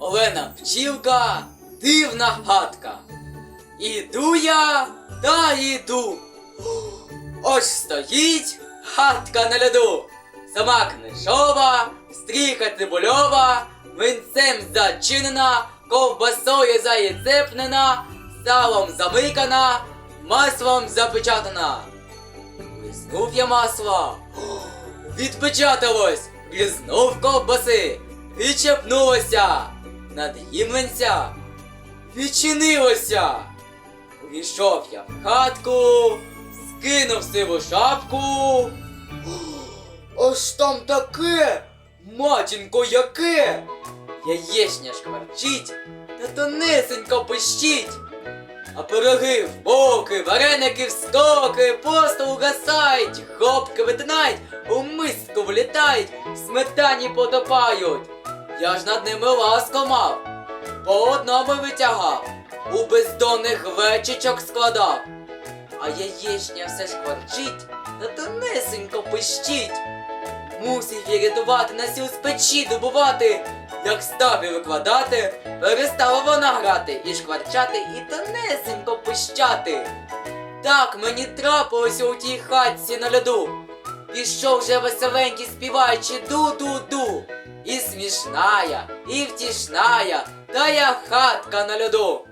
Олена пчілка, дивна гадка. Іду я та іду. Ось стоїть хатка на льоду. Сама книжова, стріха цибульова, винцем зачинена, ковбасою заєцепнена, салом замикана, маслом запечатана. Лизнув я масло, відпечаталось, лизнув ковбаси, відчепнулося, над'їмленця, відчинилося. Увійшов я в хатку, скинув сиву шапку. Аж там таке, матінко, яке! Яєчня шкварчить та тонесенько пищить. А пироги в боки, вареники в скоки, просто угасають, хопки витинають, у миску влітають, в сметані потопають. Я ж над ними ласко мав, по одному витягав, у бездонних вечичок складав. А яєчня все шкварчить та тонесенько пищить. Мусив я рятувати на сіл з печі добувати, як став і викладати, перестала вона грати і шкварчати, і тонесенько пищати. Так мені трапилося у тій хатці на льоду. Пішов вже веселенький співаючи ду-ду-ду. І смішная, і втішная, та я хатка на льоду.